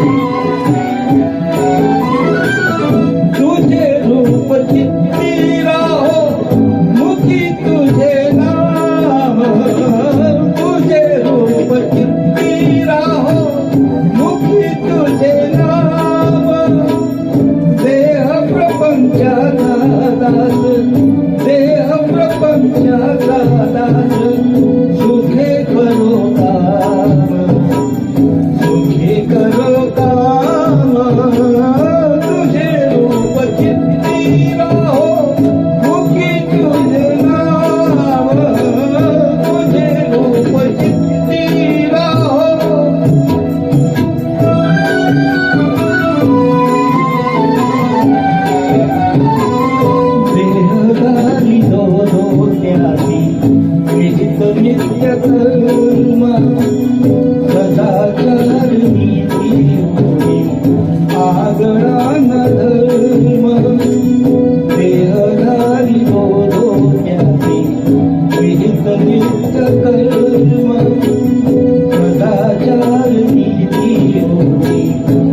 Música कर्म सदाचार नीती होती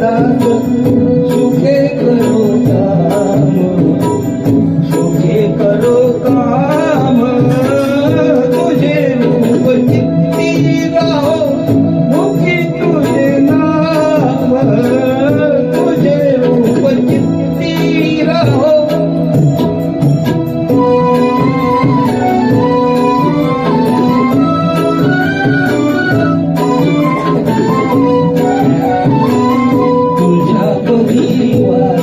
tanto be.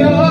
your